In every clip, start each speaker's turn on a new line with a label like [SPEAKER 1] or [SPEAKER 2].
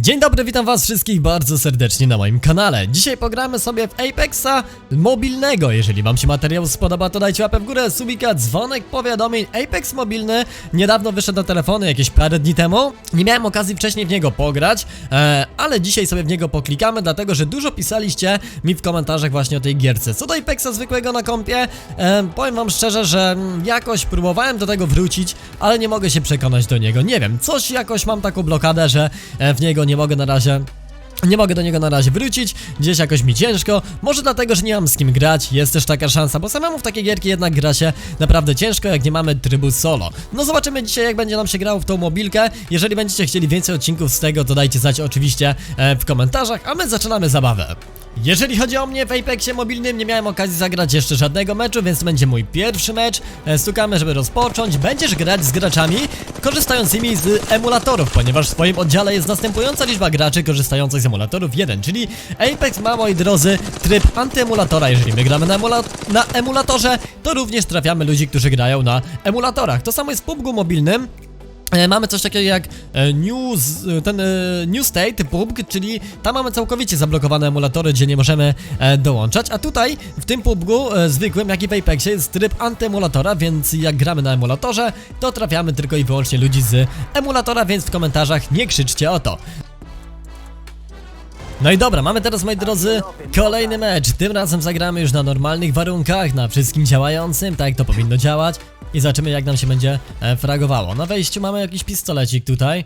[SPEAKER 1] Dzień dobry, witam was wszystkich bardzo serdecznie na moim kanale. Dzisiaj pogramy sobie w Apexa mobilnego. Jeżeli wam się materiał spodoba, to dajcie łapę w górę, subika, dzwonek, powiadomień. Apex mobilny niedawno wyszedł na telefony, jakieś parę dni temu. Nie miałem okazji wcześniej w niego pograć, e, ale dzisiaj sobie w niego poklikamy, dlatego że dużo pisaliście mi w komentarzach właśnie o tej gierce. Co do Apexa zwykłego na kompie, e, powiem wam szczerze, że jakoś próbowałem do tego wrócić, ale nie mogę się przekonać do niego. Nie wiem, coś jakoś mam taką blokadę, że e, w niego nie mogę na razie nie mogę do niego na razie wrócić, gdzieś jakoś mi ciężko, może dlatego, że nie mam z kim grać, jest też taka szansa, bo samemu w takie gierki jednak gra się naprawdę ciężko, jak nie mamy trybu solo. No zobaczymy dzisiaj, jak będzie nam się grało w tą mobilkę, jeżeli będziecie chcieli więcej odcinków z tego, to dajcie znać oczywiście e, w komentarzach, a my zaczynamy zabawę. Jeżeli chodzi o mnie w Apexie mobilnym, nie miałem okazji zagrać jeszcze żadnego meczu, więc będzie mój pierwszy mecz. E, Stukamy, żeby rozpocząć. Będziesz grać z graczami korzystającymi z emulatorów, ponieważ w swoim oddziale jest następująca liczba graczy korzystających z emulatorów 1, czyli Apex ma, moi drodzy, tryb antyemulatora. Jeżeli my gramy na, emula na emulatorze, to również trafiamy ludzi, którzy grają na emulatorach. To samo jest w PUBG mobilnym. E, Mamy coś takiego jak e, News, e, ten New State PUBG, czyli tam mamy całkowicie zablokowane emulatory, gdzie nie możemy dołączać, a tutaj w tym PUBG e, zwykłym, jak i w Apexie jest tryb antyemulatora, więc jak gramy na emulatorze, to trafiamy tylko i wyłącznie ludzi z emulatora, więc w komentarzach nie krzyczcie o to. No i dobra, mamy teraz, moi drodzy, kolejny mecz. Tym razem zagramy już na normalnych warunkach, na wszystkim działającym, tak to powinno działać. I zobaczymy, jak nam się będzie e, fragowało. Na wejściu mamy jakiś pistolecik tutaj.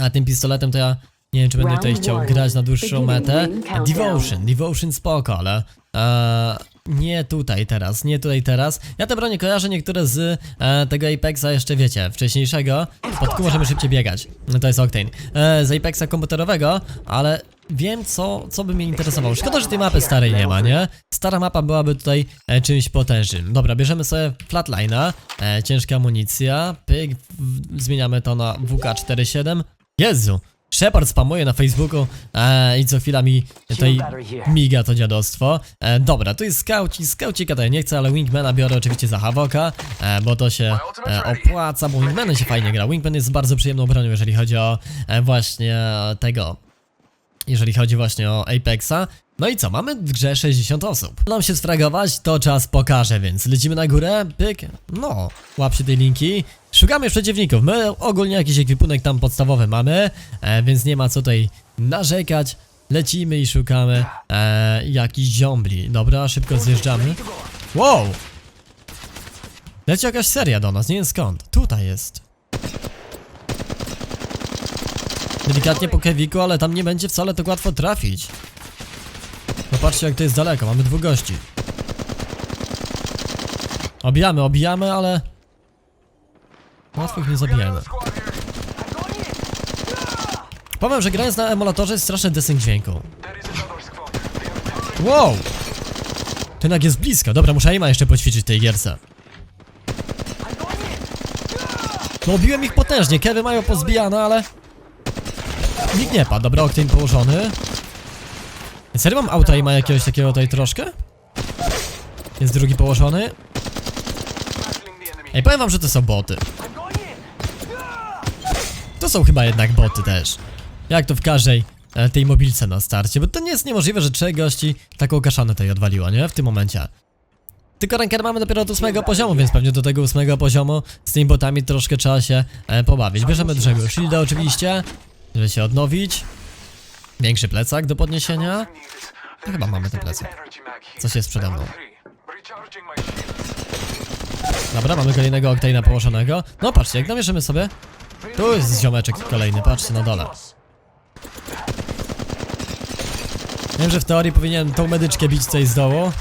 [SPEAKER 1] A tym pistoletem to ja nie wiem, czy będę tutaj chciał grać na dłuższą metę. Devotion, Devotion spoko, ale e, nie tutaj teraz, nie tutaj teraz. Ja te bronie kojarzę niektóre z e, tego Apexa jeszcze wiecie, wcześniejszego. W podku możemy szybciej biegać. No to jest Octane. E, z Apexa komputerowego, ale wiem co, co by mnie interesowało. Szkoda, że tej mapy starej nie ma, nie? Stara mapa byłaby tutaj e, czymś potężnym. Dobra, bierzemy sobie flatline'a, e, ciężka amunicja, pyk, w, zmieniamy to na WK-47. Jezu! Shepard spamuje na Facebooku e, i co chwila mi tutaj miga to dziadostwo. E, dobra, tu jest skauci, skaucika ja nie chcę, ale Wingmana biorę oczywiście za Havoka, e, bo to się e, opłaca, bo Wingmanem się fajnie gra. Wingman jest bardzo przyjemną bronią, jeżeli chodzi o e, właśnie tego jeżeli chodzi właśnie o Apexa. No i co, mamy w grze 60 osób. Nam się sfragować, to czas pokaże, więc lecimy na górę, pyk, no, łap się tej linki. Szukamy przeciwników, my ogólnie jakiś ekwipunek tam podstawowy mamy, e, więc nie ma co tutaj narzekać. Lecimy i szukamy e, jakichś ziombli. Dobra, szybko zjeżdżamy. Wow! Leci jakaś seria do nas, nie wiem skąd. Tutaj jest. Delikatnie po kewiku, ale tam nie będzie wcale tak łatwo trafić. No patrzcie jak to jest daleko, mamy dwóch gości. Obijamy, obijamy, ale... Łatwo ich nie zabijemy. Powiem, że grając na emulatorze jest straszny desynk dźwięku. Wow! Ten jak jest blisko. Dobra, muszę ima jeszcze poćwiczyć tej gierce. No obiłem ich potężnie, kewy mają pozbijane, ale... Nikt nie padł, dobra, Octane położony. Serio mam auta i ma jakiegoś takiego tutaj troszkę? Jest drugi położony. Ej, powiem wam, że to są boty. To są chyba jednak boty też. Jak to w każdej e, tej mobilce na starcie, bo to nie jest niemożliwe, że trzech gości taką kaszanę tutaj odwaliło, nie? W tym momencie. Tylko ranker mamy dopiero od ósmego poziomu, więc pewnie do tego ósmego poziomu z tymi botami troszkę trzeba się e, pobawić. Bierzemy dużego shielda oczywiście, żeby się odnowić. Większy plecak do podniesienia.
[SPEAKER 2] No chyba mamy ten plecak.
[SPEAKER 1] Coś jest przede mną. Dobra, mamy kolejnego Octane'a położonego. No patrzcie, jak namierzymy sobie. Tu jest ziomeczek kolejny, patrzcie na dole. Wiem, że w teorii powinienem tą medyczkę bić coś z dołu,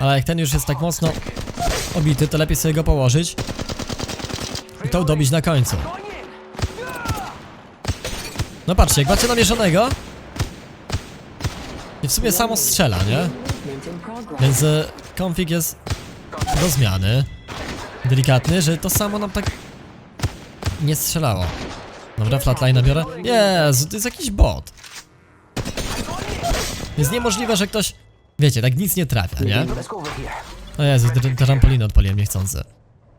[SPEAKER 1] ale jak ten już jest tak mocno obity, to lepiej sobie go położyć i tą dobić na końcu. No patrzcie, jak macie namierzonego i w sumie samo strzela, nie? Więc e, konfig jest do zmiany. Delikatny, że to samo nam tak nie strzelało. Dobra, flatline biorę. Jezu, to jest jakiś bot. Jest niemożliwe, że ktoś... Wiecie, tak nic nie trafia, nie? O Jezu, tr- trampolinę odpaliłem niechcący.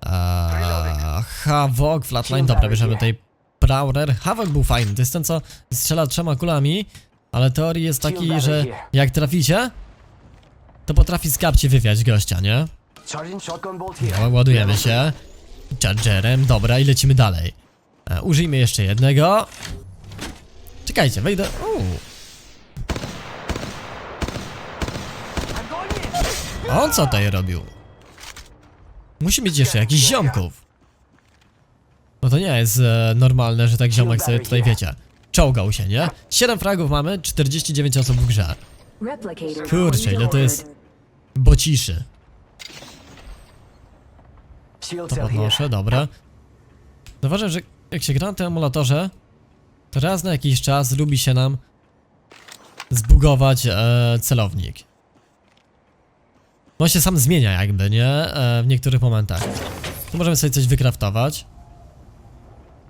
[SPEAKER 1] Eee, Havok, flatline, dobra, bierzemy tutaj Prowler. Havoc był fajny, to jest ten co strzela trzema kulami, ale teorii jest taki, że jak traficie, to potrafi z kapci wywiać gościa, nie? No, ładujemy się. Chargerem, dobra i lecimy dalej. E, użyjmy jeszcze jednego. Czekajcie, wejdę. Uuu. On co tutaj robił? Musi mieć jeszcze jakichś ziomków. To nie jest e, normalne, że tak ziomek sobie tutaj wiecie. Czołgał się, nie? 7 fragów mamy, 49 osób w grze. Kurczę, ile to jest bociszy.
[SPEAKER 2] Shield
[SPEAKER 1] To podnoszę, dobra. Zauważam, że jak się gra na tym emulatorze, to raz na jakiś czas lubi się nam zbugować e, celownik. On się sam zmienia jakby, nie? E, w niektórych momentach. Tu możemy sobie coś wykraftować.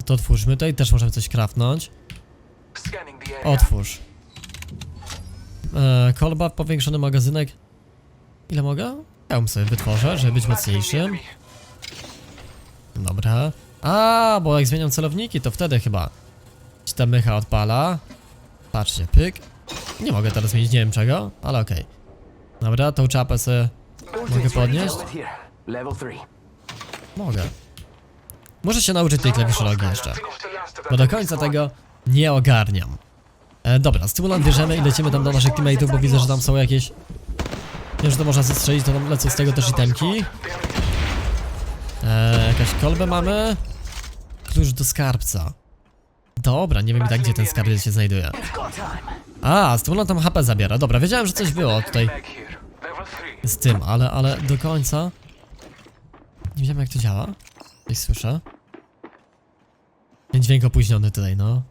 [SPEAKER 1] To otwórzmy, tutaj też możemy coś
[SPEAKER 2] area.
[SPEAKER 1] Otwórz. E, kolba, powiększony magazynek. Ile mogę? Ja ją sobie wytworzę, żeby być mocniejszym. Dobra. A, bo jak zmieniam celowniki, to wtedy chyba ci ta mycha odpala. Patrzcie, pyk. Nie mogę teraz zmienić, nie wiem czego, ale okej. Dobra, tą czapę sobie mogę podnieść?
[SPEAKER 2] Helmet here. Level 3.
[SPEAKER 1] Mogę. Muszę się nauczyć tej klawiszologii jeszcze, bo do końca tego nie ogarniam. E, dobra, stymulant bierzemy i lecimy tam do naszych teammateów, bo widzę, że tam są jakieś... Nie, że to można zestrzelić, to tam lecą z tego też itemki. E, jakaś kolbę mamy. Klucz do skarbca. Dobra, nie wiem tak gdzie ten skarbiec się znajduje. A, stymulant tam HP zabiera. Dobra, wiedziałem, że coś było tutaj
[SPEAKER 2] Mag here. Level 3.
[SPEAKER 1] z tym, ale, ale do końca... Nie wiem jak to działa. Coś słyszę. Dźwięk opóźniony tutaj, no.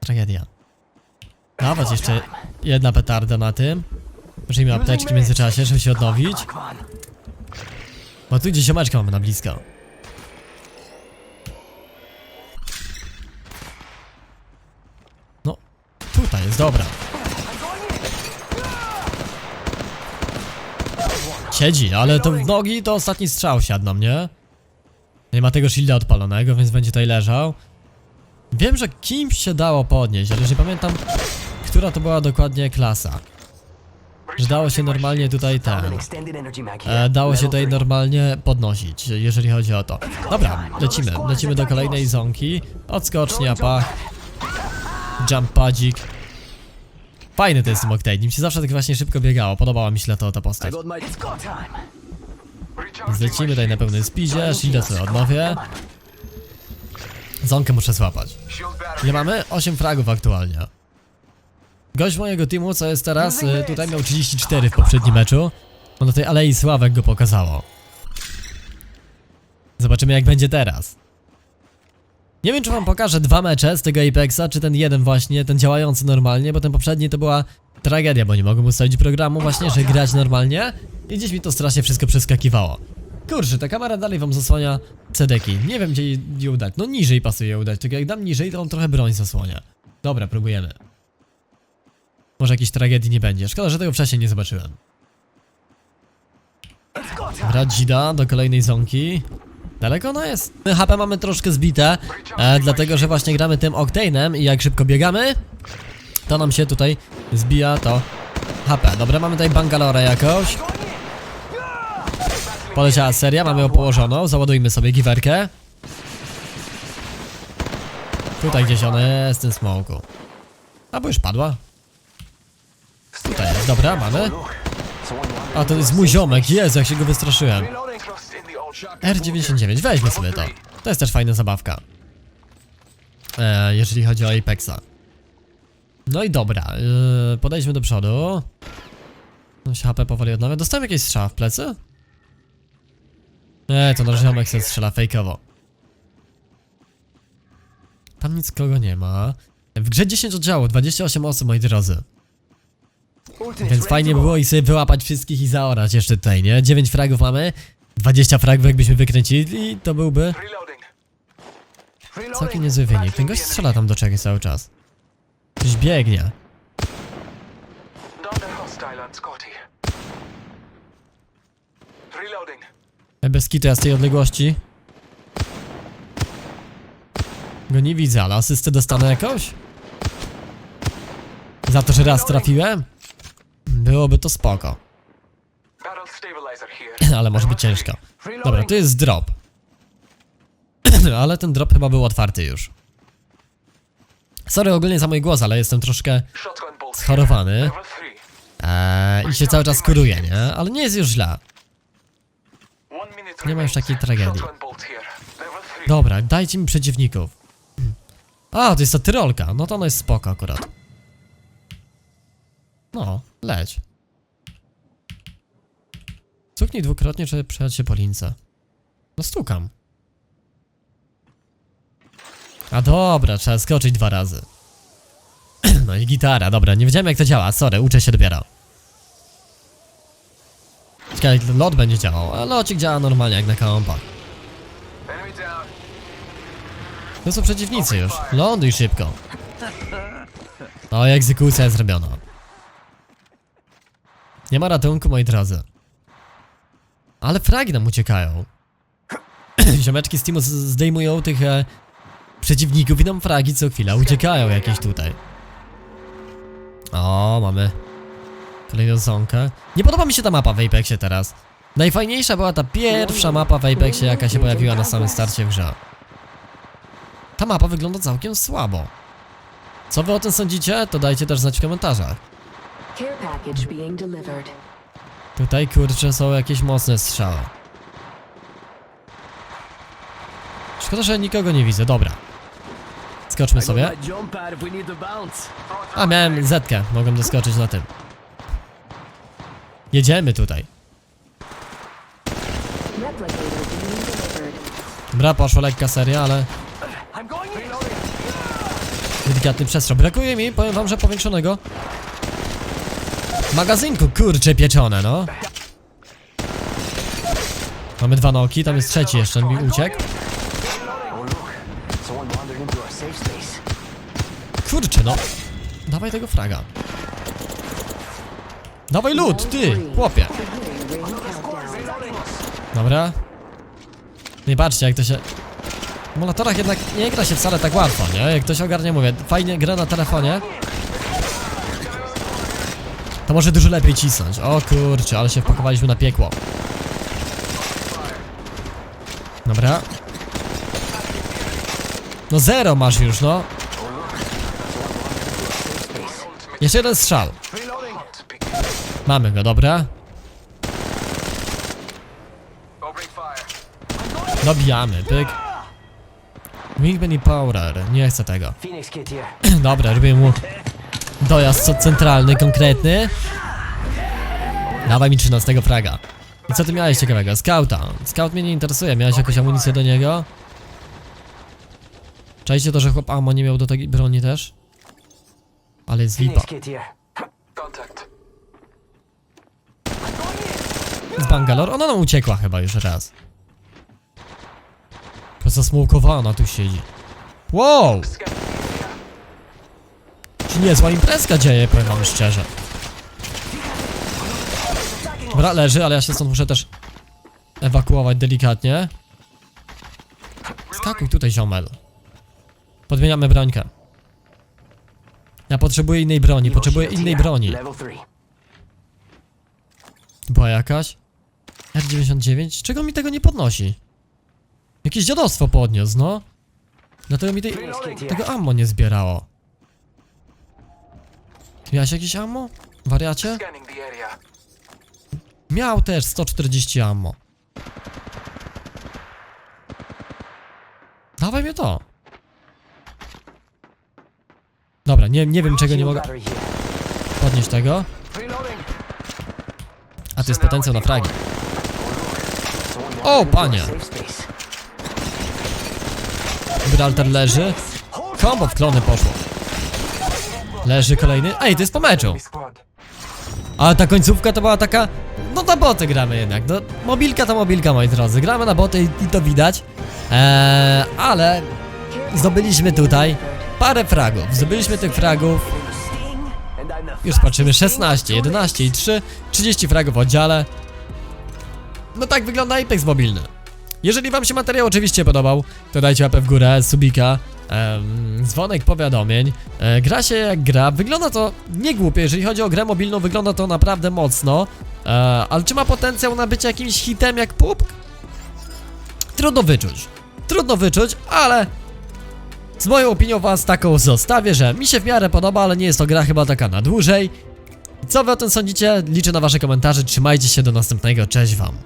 [SPEAKER 1] Tragedia. Dawać jeszcze jedna petarda na tym. Użyjmy apteczki w międzyczasie, żeby się odnowić. Bo tu gdzieś ziomeczka mamy na blisko. No, tutaj jest, dobra. Siedzi, ale to w nogi to ostatni strzał siadł na mnie. Nie ma tego shielda odpalonego, więc będzie tutaj leżał. Wiem, że kimś się dało podnieść, ale już nie pamiętam, która to była dokładnie klasa. Że dało się normalnie tutaj ten. E, dało się tutaj normalnie podnosić, jeżeli chodzi o to. Dobra, lecimy. Lecimy do kolejnej zonki. Odskocznia, pach. Jump padzik. Fajny tym Octane. Nim się zawsze tak właśnie szybko biegało. Podobała mi się to ta postać. Zlecimy tutaj na pełnym speedzie. Shielda sobie odnowię. Zonkę muszę złapać. Ile mamy? 8 fragów aktualnie. Gość mojego teamu, co jest teraz, y, tutaj miał 34 w poprzednim meczu. Bo na tej Alei Sławek go pokazało. Zobaczymy jak będzie teraz. Nie wiem czy wam pokażę dwa mecze z tego Apexa, czy ten jeden właśnie, ten działający normalnie, bo ten poprzedni to była tragedia, bo nie mogłem ustawić programu właśnie, że grać normalnie i gdzieś mi to strasznie wszystko przeskakiwało. Kurczę, ta kamera dalej wam zasłania cedeki. Nie wiem gdzie ją dać. No niżej pasuje ją dać, tylko jak dam niżej, to on trochę broń zasłania. Dobra, próbujemy. Może jakiejś tragedii nie będzie. Szkoda, że tego wcześniej nie zobaczyłem. Dobra, dzida do kolejnej zonki. Daleko ona jest? HP mamy troszkę zbite, e, dlatego że właśnie gramy tym Octane'em i jak szybko biegamy, to nam się tutaj zbija to HP. Dobra, mamy tutaj Bangalore jakoś. Poleciała seria, mamy ją położoną, załadujmy sobie giwerkę. Tutaj gdzieś ona jest w tym smoku. Albo już padła. Tutaj jest, dobra, mamy. A to jest mój ziomek, Jezu, jak się go wystraszyłem. R99, weźmy sobie to. To jest też fajna zabawka. E, jeżeli chodzi o Apexa. No i dobra, e, podejdźmy do przodu. No się HP powoli odnawia. Dostałem jakieś strzała w plecy? Nie, to nasz ziomek sobie strzela fejkowo. Tam nic kogo nie ma. W grze 10 oddziałów, 28 osób, moi drodzy. Więc fajnie było i sobie wyłapać wszystkich i zaorać jeszcze tutaj, nie? 9 fragów mamy, 20 fragów jakbyśmy wykręcili, to byłby całkiem niezły wynik. Ten gość strzela tam do czegoś cały czas. Coś biegnie.
[SPEAKER 2] Reloading.
[SPEAKER 1] Bez kitu ja z tej odległości. Go nie widzę, ale asystę dostanę jakąś? Za to, że raz trafiłem? Byłoby to spoko. Ale może być ciężko. Dobra, to jest drop. ale ten drop chyba był otwarty już. Sorry ogólnie za mój głos, ale jestem troszkę schorowany.
[SPEAKER 2] here. Level 3.
[SPEAKER 1] Eee, i się cały czas kuruję, nie? Ale nie jest już źle. Nie ma już takiej tragedii.
[SPEAKER 2] Shotgun bolt here. Level 3.
[SPEAKER 1] Dobra, dajcie mi przeciwników. A, to jest ta tyrolka. No to ona jest spoko akurat. No, leć. Stuknij dwukrotnie, żeby przejechać się po lince. No stukam. A dobra, trzeba skoczyć dwa razy. No i gitara, dobra, nie wiedziałem jak to działa, sorry, uczę się dopiero. Ciekawe jak lot będzie działał, a locik działa normalnie jak na
[SPEAKER 2] down.
[SPEAKER 1] To są przeciwnicy już. Ląduj szybko. No i egzekucja zrobiona. Nie ma ratunku, moi drodzy. Ale fragi nam uciekają. Ziomeczki z teamu z- zdejmują tych e, przeciwników i nam fragi co chwila uciekają jakieś tutaj. O, mamy kolejną zonkę. Nie podoba mi się ta mapa w Apexie teraz. Najfajniejsza była ta pierwsza mapa w Apexie, jaka się pojawiła na samym starcie w grze. Ta mapa wygląda całkiem słabo. Co wy o tym sądzicie? To dajcie też znać w komentarzach.
[SPEAKER 3] Care package being delivered.
[SPEAKER 1] Tutaj kurczę są jakieś mocne strzały. Szkoda, że nikogo nie widzę, dobra. Skoczmy sobie. A, miałem zetkę, mogłem doskoczyć na tym. Jedziemy tutaj. Dobra, poszła lekka seria, ale delikatny przestrzał. Brakuje mi, powiem wam, że powiększonego magazynku, kurcze pieczone, no. Mamy dwa noki, tam jest trzeci jeszcze, mi uciekł. Kurczę, no. Dawaj tego fraga. Dawaj lód, ty, chłopie. Dobra. Nie patrzcie, jak to się... W emulatorach jednak nie gra się wcale tak łatwo, nie? Jak ktoś ogarnie, mówię, fajnie gra na telefonie. To może dużo lepiej cisnąć. O kurczę, ale się wpakowaliśmy na piekło. Dobra. No zero masz już, no. Jeszcze jeden strzał. Mamy go, dobra. Dobijamy, pyk. Wingman i Power, nie chcę tego. Dobra, robię mu dojazd co- centralny, konkretny. Dawaj mi 13 fraga. I co ty miałeś ciekawego? Scouta. Scout mnie nie interesuje, miałeś jakąś amunicję do niego? Czajcie to, że chłop ammo nie miał do tej broni też? Ale jest lipa. Z Bangalore? Ona nam uciekła chyba już raz. To zasmokowana tu siedzi. Wow! Czy niezła imprezka dzieje, powiem wam szczerze. Dobra, leży, ale ja się stąd muszę też ewakuować delikatnie. Skakuj tutaj, ziomel. Podmieniamy brońkę. Ja potrzebuję innej broni, potrzebuję innej broni.
[SPEAKER 4] Level 3.
[SPEAKER 1] Była jakaś? R99? Czego mi tego nie podnosi? Jakieś dziadostwo podniósł, no. Dlatego mi tej, tego ammo nie zbierało. Miałeś jakieś ammo? Wariacie? Miał też 140 ammo. Dawaj mnie to. Dobra, nie, nie wiem czego nie mogę podnieść tego. A to jest potencjał na fragi. O, panie. Gibraltar leży. Kombo w klony poszło. Leży kolejny. Ej, to jest po meczu. Ale ta końcówka to była taka... No na boty gramy jednak. No, mobilka to mobilka, moi drodzy. Gramy na boty i, i to widać. Eee, ale zdobyliśmy tutaj parę fragów. Zdobyliśmy tych fragów. Już patrzymy 16, 11 i 3. 30 fragów w oddziale. No tak wygląda Apex mobilny. Jeżeli wam się materiał oczywiście podobał, to dajcie łapę w górę, subika. Dzwonek powiadomień. E, gra się jak gra, wygląda to nie głupie, jeżeli chodzi o grę mobilną, wygląda to naprawdę mocno. E, ale czy ma potencjał na bycie jakimś hitem jak PUBG? Trudno wyczuć. Trudno wyczuć, ale z moją opinią was taką zostawię, że mi się w miarę podoba, ale nie jest to gra chyba taka na dłużej. Co wy o tym sądzicie? Liczę na wasze komentarze, trzymajcie się do następnego, cześć wam.